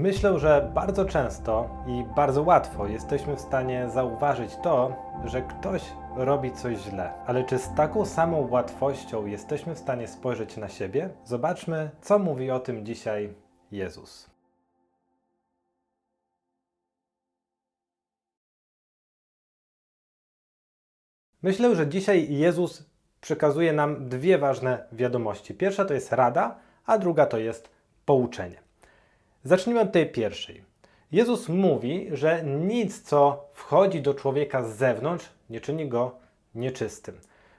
Myślę, że bardzo często i bardzo łatwo jesteśmy w stanie zauważyć to, że ktoś robi coś źle. Ale czy z taką samą łatwością jesteśmy w stanie spojrzeć na siebie? Zobaczmy, co mówi o tym dzisiaj Jezus. Myślę, że dzisiaj Jezus przekazuje nam dwie ważne wiadomości. Pierwsza to jest rada, a druga to jest pouczenie. Zacznijmy od tej pierwszej. Jezus mówi, że nic, co wchodzi do człowieka z zewnątrz, nie czyni go nieczystym.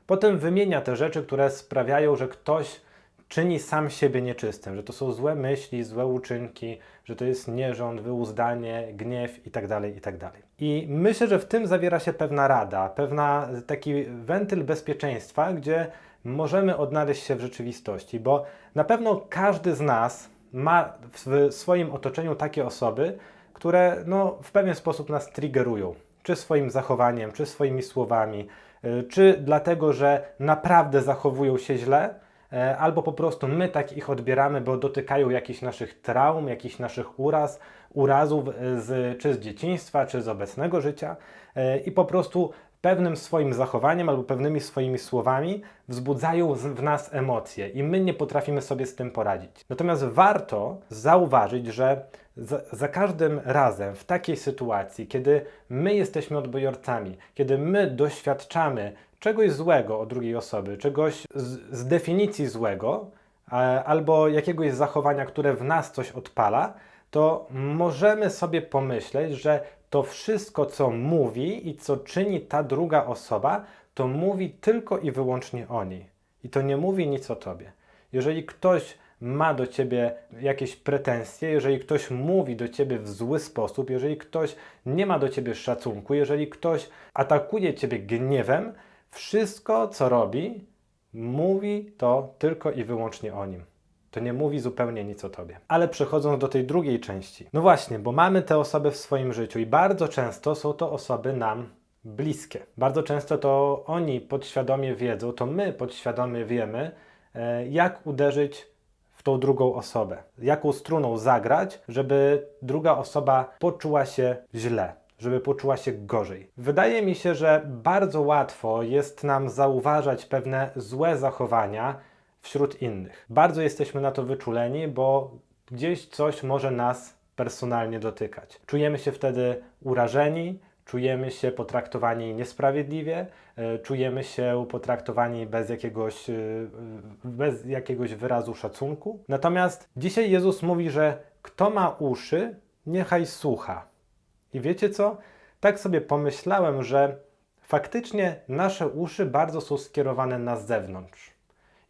Potem wymienia te rzeczy, które sprawiają, że ktoś czyni sam siebie nieczystym, że to są złe myśli, złe uczynki, że to jest nierząd, wyuzdanie, gniew itd., itd. I myślę, że w tym zawiera się pewna rada, pewna taki wentyl bezpieczeństwa, gdzie możemy odnaleźć się w rzeczywistości, bo na pewno każdy z nas ma w swoim otoczeniu takie osoby, które no, w pewien sposób nas triggerują, czy swoim zachowaniem, czy swoimi słowami, y, czy dlatego, że naprawdę zachowują się źle, albo po prostu my tak ich odbieramy, bo dotykają jakichś naszych traum, jakichś naszych uraz, urazów e, z, czy z dzieciństwa, czy z obecnego życia e, i po prostu pewnym swoim zachowaniem albo pewnymi swoimi słowami wzbudzają w nas emocje i my nie potrafimy sobie z tym poradzić. Natomiast warto zauważyć, że za, za, każdym razem w takiej sytuacji, kiedy my jesteśmy odbiorcami, kiedy my doświadczamy czegoś złego od drugiej osoby, czegoś z, z definicji złego, albo jakiegoś zachowania, które w nas coś odpala, to możemy sobie pomyśleć, że to wszystko, co mówi i co czyni ta druga osoba, to mówi tylko i wyłącznie o niej. I to nie mówi nic o tobie. Jeżeli ktoś ma do ciebie jakieś pretensje, jeżeli ktoś mówi do ciebie w zły sposób, jeżeli ktoś nie ma do ciebie szacunku, jeżeli ktoś atakuje ciebie gniewem, wszystko co robi, mówi to tylko i wyłącznie o nim. To nie mówi zupełnie nic o tobie. Ale przechodząc do tej drugiej części. No właśnie, bo mamy te osoby w swoim życiu i bardzo często są to osoby nam bliskie. Bardzo często to oni podświadomie wiedzą, to my podświadomie wiemy, e, jak uderzyć w tą drugą osobę. Jaką struną zagrać, żeby druga osoba poczuła się źle, żeby poczuła się gorzej. Wydaje mi się, że bardzo łatwo jest nam zauważać pewne złe zachowania wśród innych. Bardzo jesteśmy na to wyczuleni, bo gdzieś coś może nas personalnie dotykać. Czujemy się wtedy urażeni, czujemy się potraktowani niesprawiedliwie, e, czujemy się potraktowani bez jakiegoś, e, bez jakiegoś wyrazu szacunku. Natomiast dzisiaj Jezus mówi, że kto ma uszy, niechaj słucha. I wiecie co? Tak sobie pomyślałem, że faktycznie nasze uszy bardzo są skierowane na zewnątrz.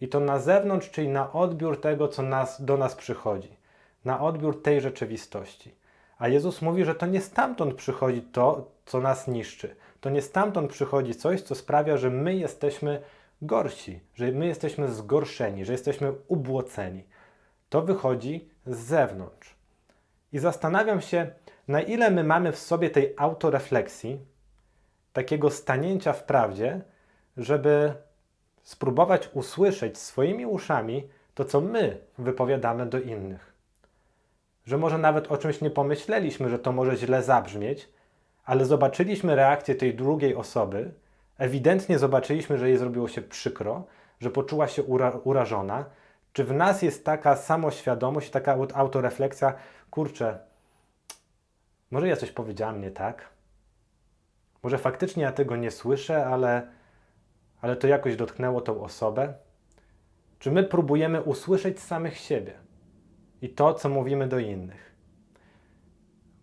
I to na zewnątrz, czyli na odbiór tego, co nas, do nas przychodzi, na odbiór tej rzeczywistości. A Jezus mówi, że to nie stamtąd przychodzi to, co nas niszczy. To nie stamtąd przychodzi coś, co sprawia, że my jesteśmy gorsi, że my jesteśmy zgorszeni, że jesteśmy ubłoceni. To wychodzi z zewnątrz. I zastanawiam się, na ile my mamy w sobie tej autorefleksji, takiego stanięcia w prawdzie, żeby spróbować usłyszeć swoimi uszami to, co my wypowiadamy do innych. Że może nawet o czymś nie pomyśleliśmy, że to może źle zabrzmieć, ale zobaczyliśmy reakcję tej drugiej osoby, ewidentnie zobaczyliśmy, że jej zrobiło się przykro, że poczuła się ura urażona. Czy w nas jest taka samoświadomość, taka autorefleksja, kurczę, może ja coś powiedziałam nie tak? Może faktycznie ja tego nie słyszę, ale ale to jakoś dotknęło tą osobę? Czy my próbujemy usłyszeć samych siebie i to, co mówimy do innych?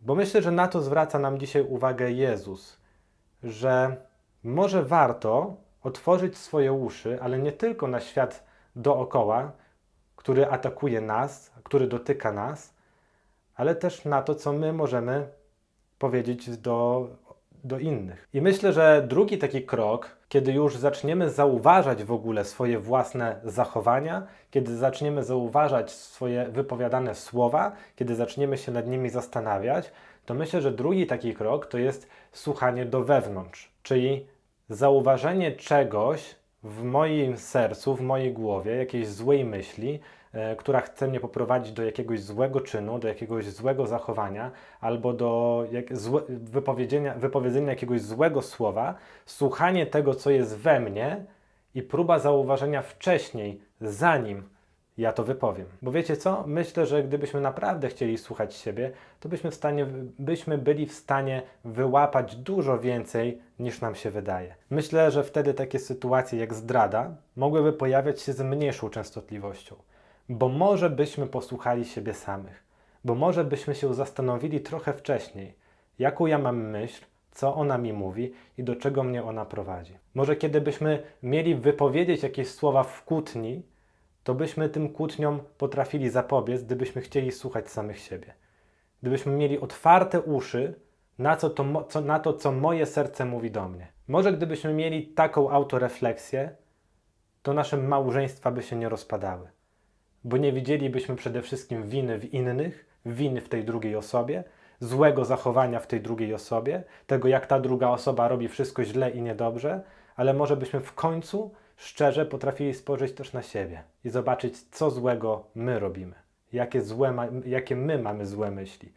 Bo myślę, że na to zwraca nam dzisiaj uwagę Jezus, że może warto otworzyć swoje uszy, ale nie tylko na świat dookoła, który atakuje nas, który dotyka nas, ale też na to, co my możemy powiedzieć do do innych. I myślę, że drugi taki krok, kiedy już zaczniemy zauważać w ogóle swoje własne zachowania, kiedy zaczniemy zauważać swoje wypowiadane słowa, kiedy zaczniemy się nad nimi zastanawiać, to myślę, że drugi taki krok to jest słuchanie do wewnątrz, czyli zauważenie czegoś w moim sercu, w mojej głowie, jakiejś złej myśli, e, która chce mnie poprowadzić do jakiegoś złego czynu, do jakiegoś złego zachowania albo do jak, złe, wypowiedzenia, wypowiedzenia jakiegoś złego słowa, słuchanie tego, co jest we mnie i próba zauważenia wcześniej, zanim ja to wypowiem. Bo wiecie co? Myślę, że gdybyśmy naprawdę chcieli słuchać siebie, to byśmy, w stanie, byśmy byli w stanie wyłapać dużo więcej niż nam się wydaje. Myślę, że wtedy takie sytuacje jak zdrada mogłyby pojawiać się z mniejszą częstotliwością, bo może byśmy posłuchali siebie samych, bo może byśmy się zastanowili trochę wcześniej, jaką ja mam myśl, co ona mi mówi i do czego mnie ona prowadzi. Może kiedy byśmy mieli wypowiedzieć jakieś słowa w kłótni, to byśmy tym kłótniom potrafili zapobiec, gdybyśmy chcieli słuchać samych siebie. Gdybyśmy mieli otwarte uszy na, to, co, na to, co moje serce mówi do mnie. Może gdybyśmy mieli taką autorefleksję, to nasze małżeństwa by się nie rozpadały. Bo nie widzielibyśmy przede wszystkim winy w innych, winy w tej drugiej osobie, złego zachowania w tej drugiej osobie, tego jak ta druga osoba robi wszystko źle i niedobrze, ale może byśmy w końcu szczerze potrafili spojrzeć też na siebie i zobaczyć, co złego my robimy, jakie, złe ma, jakie my mamy złe myśli,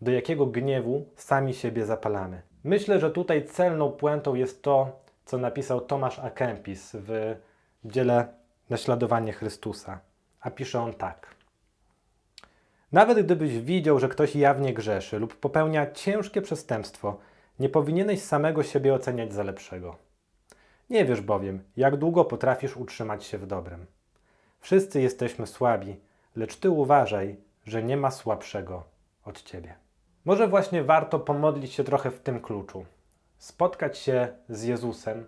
do jakiego gniewu sami siebie zapalamy. Myślę, że tutaj celną puentą jest to, co napisał Tomasz A. Kempis w dziele Naśladowanie Chrystusa. A pisze on tak. Nawet gdybyś widział, że ktoś jawnie grzeszy lub popełnia ciężkie przestępstwo, nie powinieneś samego siebie oceniać za lepszego. Nie wiesz bowiem, jak długo potrafisz utrzymać się w dobrem. Wszyscy jesteśmy słabi, lecz ty uważaj, że nie ma słabszego od ciebie. Może właśnie warto pomodlić się trochę w tym kluczu. Spotkać się z Jezusem,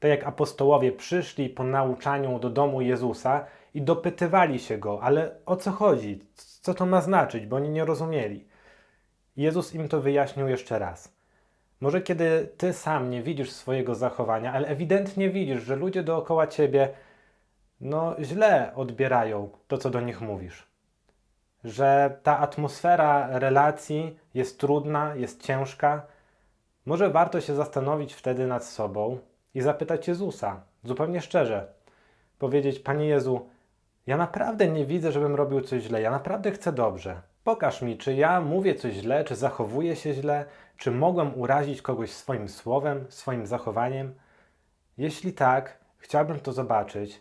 tak jak apostołowie przyszli po nauczaniu do domu Jezusa i dopytywali się go, ale o co chodzi? Co to ma znaczyć? Bo oni nie rozumieli. Jezus im to wyjaśnił jeszcze raz. Może kiedy ty sam nie widzisz swojego zachowania, ale ewidentnie widzisz, że ludzie dookoła ciebie no źle odbierają to, co do nich mówisz. Że ta atmosfera relacji jest trudna, jest ciężka. Może warto się zastanowić wtedy nad sobą i zapytać Jezusa, zupełnie szczerze. Powiedzieć: Panie Jezu, ja naprawdę nie widzę, żebym robił coś źle. Ja naprawdę chcę dobrze. Pokaż mi, czy ja mówię coś źle, czy zachowuję się źle, czy mogłem urazić kogoś swoim słowem, swoim zachowaniem. Jeśli tak, chciałbym to zobaczyć.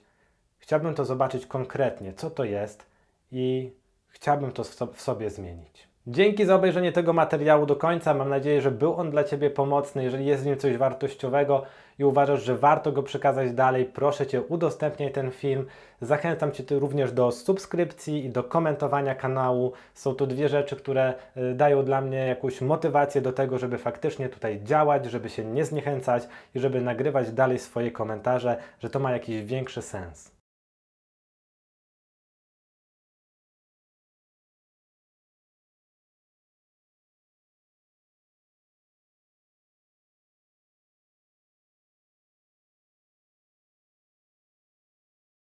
Chciałbym to zobaczyć konkretnie, co to jest i chciałbym to w so- w sobie zmienić. Dzięki za obejrzenie tego materiału do końca. Mam nadzieję, że był on dla Ciebie pomocny. Jeżeli jest w nim coś wartościowego i uważasz, że warto go przekazać dalej, proszę Cię, udostępniaj ten film. Zachęcam Cię również do subskrypcji i do komentowania kanału. Są to dwie rzeczy, które y, dają dla mnie jakąś motywację do tego, żeby faktycznie tutaj działać, żeby się nie zniechęcać i żeby nagrywać dalej swoje komentarze, że to ma jakiś większy sens.